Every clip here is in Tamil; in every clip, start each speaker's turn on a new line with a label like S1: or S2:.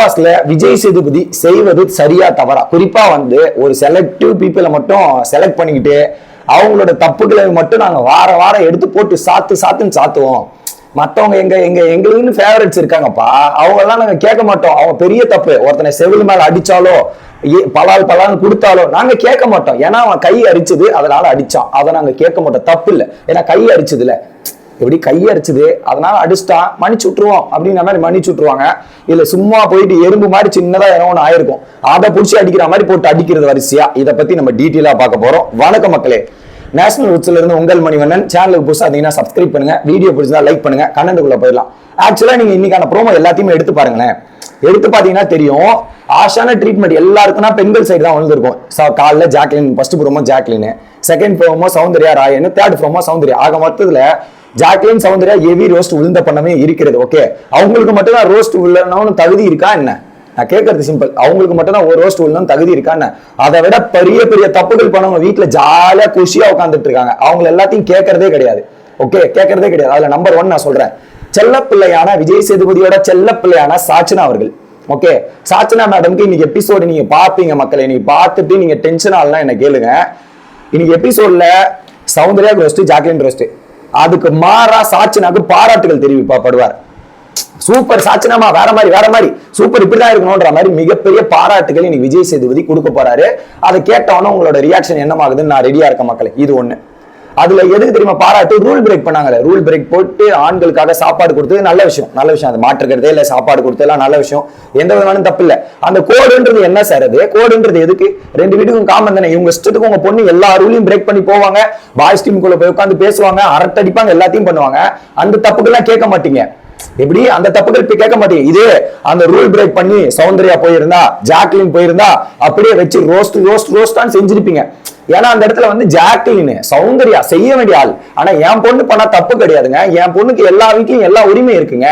S1: பாஸ்ல விஜய் சேதுபதி செய்வது சரியா தவறா? குறிப்பா வந்து ஒரு செலக்டிவ் பீப்புளை மட்டும் செலக்ட் பண்ணிக்கிட்டு அவங்களோட தப்புகளை மட்டும் நாங்க வார வாரம் எடுத்து போட்டு சாத்து சாத்துன்னு சாத்துவோம். மத்தவங்க எங்க எங்க எங்களுக்குன்னு ஃபேவரட்ஸ் இருக்காங்கப்பா. அவங்க எல்லாம் நாங்க கேட்க மாட்டோம். அவங்க பெரிய தப்பு. ஒருத்தனை செவில் மேல அடிச்சாலோ பலால் பலால் கொடுத்தாலோ நாங்க கேட்க மாட்டோம். ஏன்னா அவன் கை அரிச்சது அதனால அடிச்சான். அதை நாங்க கேட்க மாட்டோம். தப்பு இல்லை ஏன்னா கை அரிச்சதுல எப்படி கை அதனால அடிச்சிட்டான் மன்னிச்சு விட்டுருவோம் அப்படிங்கிற மாதிரி மன்னிச்சு விட்டுருவாங்க. இல்ல சும்மா போயிட்டு எறும்பு மாதிரி சின்னதா ஏதோ ஒன்று ஆயிருக்கும். அதை பிடிச்சி அடிக்கிற மாதிரி போட்டு அடிக்கிறது வரிசையா? இதை பத்தி நம்ம டீட்டெயிலா பார்க்க போறோம். வணக்க மக்களே. நேஷனல் உச்சில இருந்து உங்கள் மணிவண்ணன். சேனலுக்கு புதுசாக இருந்தீங்கன்னா சப்ஸ்கிரைப் பண்ணுங்க. வீடியோ பிடிச்சதா லைக் பண்ணுங்க. கண்டென்ட்டுக்குள்ள போயிடலாம். ஆக்சுவலா நீங்க இன்னைக்கான ப்ரோமோ எல்லாத்தையுமே எடுத்து பாருங்களேன். எடுத்து பாத்தீங்கன்னா தெரியும். ஆஷான ட்ரீட்மெண்ட் எல்லாருக்குன்னா பெண்கள் சைடு தான் வந்திருக்கும் காலில் காலைல Jacqueline first promo ஜாக்லின்னு second promo Soundarya Rayan third promo Soundarya? ஆக மொத்தத்துல ஜாக்லின் சௌந்தர்யா ஹெவி ரோஸ்ட் உளுந்த பண்ணமே இருக்கிறது ஓகே அவங்களுக்கு மட்டும் தான் ரோஸ்ட் உள்ளனு தகுதி இருக்கா என்ன? நான் கேட்கறது சிம்பிள் அவங்களுக்கு மட்டும் தான் ஒரு ரோஸ்ட் உள்ளன்னு தகுதி இருக்கான்னு அதை விட பெரிய பெரிய தப்புகள் பண்ணவங்க வீட்டுல ஜாலியா குஷியா உட்காந்துட்டு இருக்காங்க. அவங்க எல்லாத்தையும் கேட்கறதே கிடையாது ஓகே கேட்கறதே கிடையாது. அதுல நம்பர் ஒன் நான் சொல்றேன். செல்ல பிள்ளையான விஜய் சேதுபதியோட செல்ல பிள்ளையான சாச்சனா அவர்கள் ஓகே சாச்சனா மேடம்க்கு இன்னைக்கு எபிசோடு நீங்க பாப்பீங்க மக்களை. நீங்க பார்த்துட்டு நீங்க டென்ஷன் ஆகலாம் என்ன கேளுங்க. இன்னைக்கு எபிசோட்ல சௌந்தர்யா ரோஸ்ட் ஜாக்லின் ரோஸ்ட் அதுக்கு மாறா சாச்சினாக்கு பாராட்டுகள் தெரிவிக்கப்படுவார் சூப்பர் சாச்சனமா வேற மாதிரி வேற மாதிரி. சூப்பர் இப்படிதான் இருக்கணும்ன்ற மாதிரி மிகப்பெரிய பாராட்டுகள் இன்னைக்கு விஜய் சேதுபதி கொடுக்க போறாரு. அதை கேட்டவொன்னே உங்களோட ரியாக்ஷன் என்னமாகுதுன்னு நான் ரெடியா இருக்கேன் மக்களே. இது ஒண்ணு. அதுல எதுக்கு தெரியுமா? பாராட்டு ரூல் பிரேக் பண்ணாங்கல்ல ரூல் பிரேக் போட்டு ஆண்களுக்காக சாப்பாடு கொடுத்தது நல்ல விஷயம். நல்ல விஷயம். அது மாற்றுக்கிறதே இல்ல சாப்பாடு கொடுத்ததெல்லாம் நல்ல விஷயம். எந்த விதமான தப்பு இல்ல. அந்த கோடுன்றது என்ன சார் அது? கோடுன்றது எதுக்கு? ரெண்டு வீட்டுக்கும் காமன் தானே. இவங்க இஷ்டத்துக்கு உங்க பொண்ணு எல்லா ரூலையும் பிரேக் பண்ணி போவாங்க. பாய்ஸ் டீமுக்குள்ள போய் உட்காந்து பேசுவாங்க அரட்டடிப்பாங்க எல்லாத்தையும் பண்ணுவாங்க. அந்த தப்புக்கெல்லாம் கேட்க மாட்டீங்க. எப்படி அந்த தப்புகள் இப்ப கேட்க மாட்டீங்க இதே அந்த ரூல் பிரேக் பண்ணி சௌந்தர்யா போயிருந்தா ஜாக்லின் போயிருந்தா அப்படியே வச்சு ரோஸ்ட் ரோஸ்ட் ரோஸ்டான்னு செஞ்சிருப்பீங்க. ஏன்னா அந்த இடத்துல வந்து ஜாக்லின் சௌந்தர்யா செய்ய வேண்டிய ஆள். ஆனா என் பொண்ணு பண்ணா தப்பு கிடையாதுங்க. என் பொண்ணுக்கு எல்லா வீட்லயும் எல்லா உரிமையும் இருக்குங்க.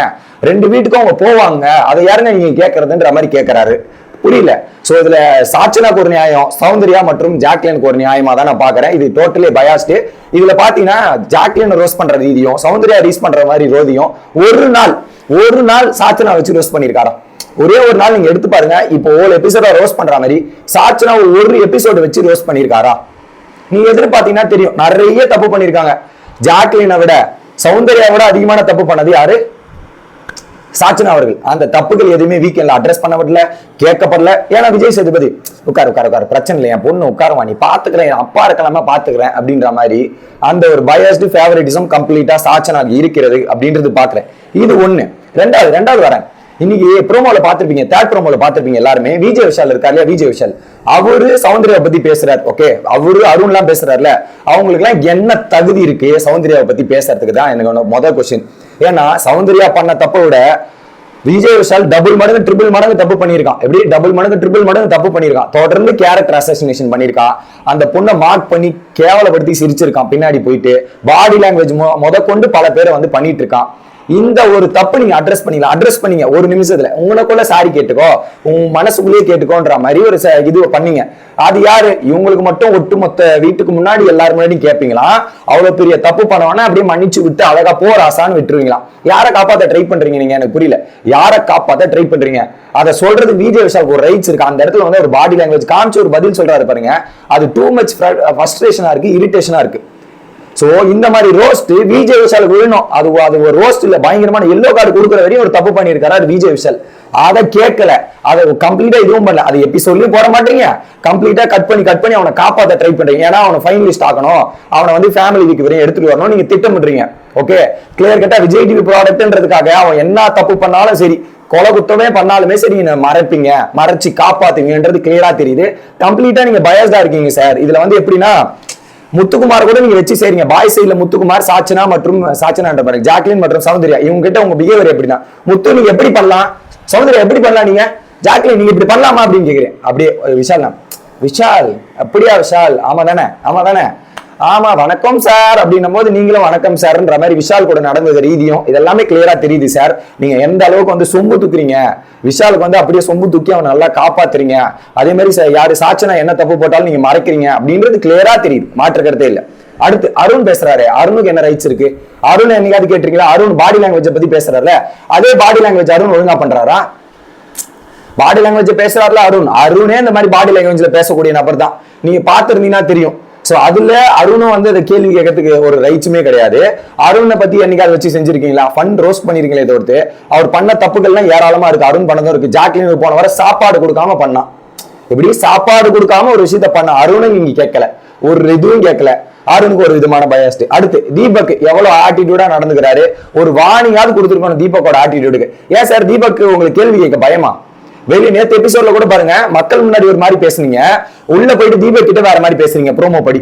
S1: ரெண்டு வீட்டுக்கும் அவங்க போவாங்க. அதை யாருங்க நீங்க கேட்கறதுன்ற மாதிரி கேட்கறாரு. புரியல. ஸோ இதுல சாச்சனாக்கு ஒரு நியாயம் சௌந்தர்யா மற்றும் ஜாக்லினுக்கு ஒரு நியாயமா தான் நான் பாக்குறேன் இது டோட்டலி பயாஸ்ட் இதுல பாத்தீங்கன்னா ஜாக்லின் ரோஸ் பண்ற ரீதியும் சௌந்தர்யா ரீஸ் பண்ற மாதிரி ரோதியும் ஒரு நாள் ஒரு நாள் சாச்சனா வச்சு ரோஸ் பண்ணிருக்காராம் ஒரே ஒரு நாள் நீங்க எடுத்து பாருங்க. இப்போ ஒரு எபிசோட ரோஸ் பண்ற மாதிரி சாச்சனா ஒரு எபிசோடு வச்சு ரோஸ் பண்ணிருக்காரா நீங்க எதிர்பார்த்தீங்கன்னா தெரியும். நிறைய தப்பு பண்ணிருக்காங்க ஜாக்லினை விட சௌந்தர்யா விட அதிகமான தப்பு பண்ணது யாரு? சாச்சனா அவர்கள். அந்த தப்புகள் எதுவுமே வீக்கெண்ட்ல அட்ரஸ் பண்ணப்படல கேட்கப்படல. ஏன்னா விஜய் சேதுபதி உட்கார் உட்கார் உட்கார் பிரச்சனை இல்லை என் பொண்ணு உட்காரவா நீ பாத்துக்கிறேன் என் அப்பா இருக்கலாமா பாத்துக்கிறேன் அப்படின்ற மாதிரி அந்த ஒரு பயாஸ்டு ஃபேவரட்டிசம் கம்ப்ளீட்டா சாச்சனாக இருக்கிறது அப்படின்றது பாக்குறேன். இது ஒண்ணு. ரெண்டாவது ரெண்டாவது வரேன். இன்னைக்கு ப்ரோமோல பாத்திருப்பீங்க தேர்ட் ப்ரோமோல பாத்திருப்பீங்க எல்லாருமே. விஜய் விஷால் இருக்காரு இல்லையா? விஜய் விஷால். அவரு சௌந்தர்யா பத்தி பேசுறாரு. ஓகே அவரு அருண் எல்லாம் பேசுறாருல. அவங்களுக்கு எல்லாம் என்ன தகுதி இருக்கு சௌந்தர்யாவை பத்தி பேசுறதுக்கு தான் எனக்கு ஒண்ணு முதல் கொஸ்டின் ஏன்னா சௌந்தர்யா பண்ண தப்பை விட விஜய் விஷால் டபுள் மடங்கு ட்ரிபிள் மடங்கு தப்பு பண்ணியிருக்கான். எப்படி? டபுள் மடங்கு ட்ரிபிள் மடங்கு தப்பு பண்ணியிருக்கான். தொடர்ந்து கேரக்டர் அசசினேஷன் பண்ணியிருக்கான் அந்த பொண்ணை மார்க் பண்ணி கேவலப்படுத்தி சிரிச்சிருக்கான். பின்னாடி போயிட்டு பாடி லாங்குவேஜ் முத கொண்டு பல பேரை வந்து பண்ணிட்டு இருக்கான். இந்த ஒரு தப்பு நீங்க அட்ரஸ் பண்ணீங்க அட்ரஸ் பண்ணீங்க. ஒரு நிமிஷத்துல. உங்களுக்குள்ள சாரி கேட்டுக்கோ. உன் மனசுக்குள்ளேயே கேட்டுக்கோன்ற மாதிரி ஒரு ச- இது பண்ணீங்க. அது யாரு? இவங்களுக்கு மட்டும் ஒட்டுமொத்த வீட்டுக்கு முன்னாடி எல்லாரும் முன்னாடியும் கேட்பீங்களா அவ்வளவு பெரிய தப்பு பண்ணவனா அப்படியே மன்னிச்சு விட்டு அழகா போராசான்னு விட்டுருவீங்களா? யாரை காப்பாத்த ட்ரை பண்றீங்க நீங்க? எனக்கு புரியல. யாரை காப்பாத்த ட்ரை பண்றீங்க? அதை சொல்றது விஜய் விஷால் ஒரு ரைட்ஸ் இருக்கு. அந்த இடத்துல வந்து ஒரு பாடி லாங்குவேஜ் காமிச்சு ஒரு பதில் சொல்றாரு பாருங்க. அது டூ மச் ஃப்ரஸ்ட்ரேஷனா இருக்கு இரிட்டேஷனா இருக்கு. சோ இந்த மாதிரி ரோஸ்ட் விஜய் விஷாலுக்கு விழணும் அது அது ஒரு ரோஸ்ட் இல்ல பயங்கரமான எல்லோ கார்டு கொடுக்குற வரையும் ஒரு தப்பு பண்ணியிருக்காரு அது விஜய் விஷால் அதை கேட்கல. அதை கம்ப்ளீட்டா இதுவும் பண்ணல. அது எபிசோட்லயும் போட மாட்டீங்க. கம்ப்ளீட்டா கட் பண்ணி கட் பண்ணி அவனை காப்பாத்த ட்ரை பண்றீங்க. ஏன்னா அவனை ஃபைனலிஸ்ட் ஆகணும் அவனை வந்து ஃபேமிலி வீக் வரையும் எடுத்துட்டு வரணும். நீங்க திட்டமிடுறீங்க. ஓகே கிளியர் கட்டா விஜய் டிவி ப்ராடக்ட்ன்றதுக்காக அவன் என்ன தப்பு பண்ணாலும் சரி கொலை குத்தமே பண்ணாலுமே சரி நீங்க மறைப்பீங்க. மறைச்சு காப்பாத்துவீங்கன்றது கிளியரா தெரியுது. கம்ப்ளீட்டா நீங்க பயஸ்டா இருக்கீங்க சார் இதுல வந்து எப்படின்னா முத்துக்குமார் கூட நீங்க வச்சு செய்றீங்க பாய் சைடுல முத்துக்குமார் சாச்சனா மற்றும் சாச்சனா பாருங்க. ஜாக்லின் மற்றும் சௌந்தர்யா இவங்க கிட்ட உங்க பிஹேவியர் எப்படின்னா முத்து நீங்க எப்படி பண்ணலாம்? சௌந்தர்யா எப்படி பண்ணலாம் நீங்க? ஜாக்லின் நீங்க இப்படி பண்ணலாமா அப்படின்னு கேக்குறேன். அப்படியே விஷால் விஷால் அப்படியா விஷால்? ஆமா தானே ஆமா தானே. ஆமா வணக்கம் சார் அப்படின்னும் போது நீங்களும் வணக்கம் சார்ன்ற மாதிரி விஷால் கூட நடந்தது ரீதியும். இதெல்லாமே கிளியரா தெரியுது சார். நீங்க எந்த அளவுக்கு வந்து சொம்பு தூக்குறீங்க? விஷாலுக்கு வந்து அப்படியே சொம்பு தூக்கி அவனை நல்லா காப்பாத்துறீங்க. அதே மாதிரி சார் யாரு சாட்சினா என்ன தப்பு போட்டாலும் நீங்க மறைக்கிறீங்க அப்படின்றது கிளியரா தெரியுது. மாற்று கருத்தே இல்ல. அடுத்து அருண் பேசுறாரு. அருணுக்கு என்ன ரைட்ஸ் இருக்கு? அருண் என்னைக்காவது கேட்டிருக்கீங்களா? அருண் பாடி லாங்குவேஜ் பத்தி பேசுறாருல. அதே பாடி லாங்குவேஜ் அருண் ஒழுங்கா பண்றாரா? பாடி லாங்குவேஜ் பேசுறாருல அருண். அருணே இந்த மாதிரி பாடி லாங்குவேஜ்ல பேசக்கூடிய நபர் தான் நீங்க பாத்துருந்தீங்கன்னா தெரியும். ஸோ அதுல அருணும் வந்து அதை கேள்வி கேட்கறதுக்கு ஒரு ரைட்ஸுமே கிடையாது. அருணை பத்தி என்னைக்காவது வச்சு செஞ்சிருக்கீங்களா? ஃபன் ரோஸ்ட் பண்ணிருக்கீங்களே தவிர்த்து அவர் பண்ண தப்புகள்லாம் ஏராளமா இருக்கு. அருண் பண்ணதும் இருக்கு. ஜாக்லின் போன வர சாப்பாடு கொடுக்காம பண்ணான். எப்படி சாப்பாடு கொடுக்காம ஒரு விஷயத்த பண்ண அருணை நீங்க கேட்கல. ஒரு இதுவும் கேட்கல. அருணுக்கு ஒரு விதமான பயஸ்ட் அடுத்து தீபக் எவ்வளவு ஆட்டிடியூடா நடந்துக்கிறாரு? ஒரு வாணியாவது கொடுத்துருக்கணும் தீபக்கோட ஆட்டிடியூடுக்கு ஏன் சார் தீபக் உங்களுக்கு கேள்வி கேட்க பயமா? வெளியே நேத்து எபிசோட்ல கூட பாருங்க மக்கள் முன்னாடி ஒரு மாதிரி பேசுனீங்க. உள்ள போயிட்டு தீபக் கிட்ட வேற மாதிரி பேசுறீங்க ப்ரோமோ படி.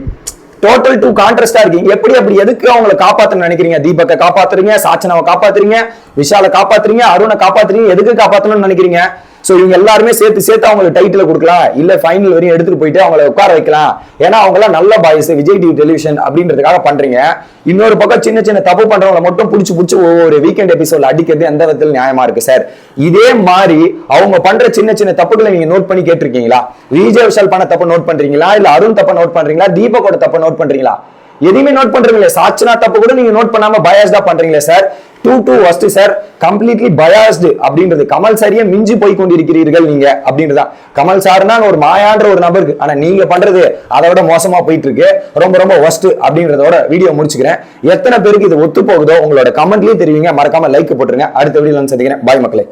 S1: டோட்டல் டூ கான்ட்ரஸ்டா இருக்கீங்க. எப்படி அப்படி எதுக்கு அவங்கள காப்பாத்தணும்னு நினைக்கிறீங்க? தீபக்கை காப்பாத்துறீங்க சாச்சனாவை காப்பாத்துறீங்க விஷாலை காப்பாத்துறீங்க அருணை காப்பாத்துறீங்க எதுக்கு காப்பாத்தணும்னு நினைக்கிறீங்க? ஸோ இவங்க எல்லாருமே சேர்த்து சேர்த்து அவங்களுக்கு டைட்டில் கொடுக்கலாம். இல்லை ஃபைனல் வரையும் எடுத்துட்டு போயிட்டு அவங்கள உட்கார வைக்கலாம். ஏன்னா அவங்களாம் நல்ல பாய்ஸ் விஜய் டிவி டெலிவிஷன் அப்படின்றதுக்காக பண்றீங்க. இன்னொரு பக்கம் சின்ன சின்ன தப்பு பண்றவங்கள மட்டும் பிடிச்சி பிடிச்சி ஒவ்வொரு வீக்கெண்ட் எபிசோட்ல அடிக்கிறது எந்த விதத்தில் நியாயமா இருக்கு சார் இதே மாதிரி அவங்க பண்ற சின்ன சின்ன தப்புகளை நீங்க நோட் பண்ணி கேட்டிருக்கீங்களா? விஜய் விஷால் பண்ண தப்பு நோட் பண்றீங்களா? இல்ல அருண் தப்ப நோட் பண்றீங்களா? தீபக்கோட தப்ப நோட் பண்றீங்களா? எதுவுமே நோட் பண்றீங்களே சாட்சினா தப்பு கூட நீங்க நோட் பண்ணாம பயாஸ்டா பண்றீங்களே sir too too first sir completely biased அப்படின்றது. கமல் சாரியே மிஞ்சி போய் கொண்டிருக்கிறீர்கள் நீங்க அப்படின்றதா கமல் சார்னா ஒரு மாயான்ற ஒரு நபருக்கு ஆனா நீங்க பண்றது அதை விட மோசமா போயிட்டு இருக்கு ரொம்ப ரொம்ப ஒஸ்ட் அப்படின்றதோட வீடியோ முடிச்சுக்கிறேன். எத்தனை பேருக்கு இது ஒத்து போகுதோ உங்களோட கமெண்ட்லயே தெரிவிங்க. மறக்காம லைக் போட்டுருங்க. அடுத்த வீடியோல சந்திக்கிறேன். பாய் மக்களே.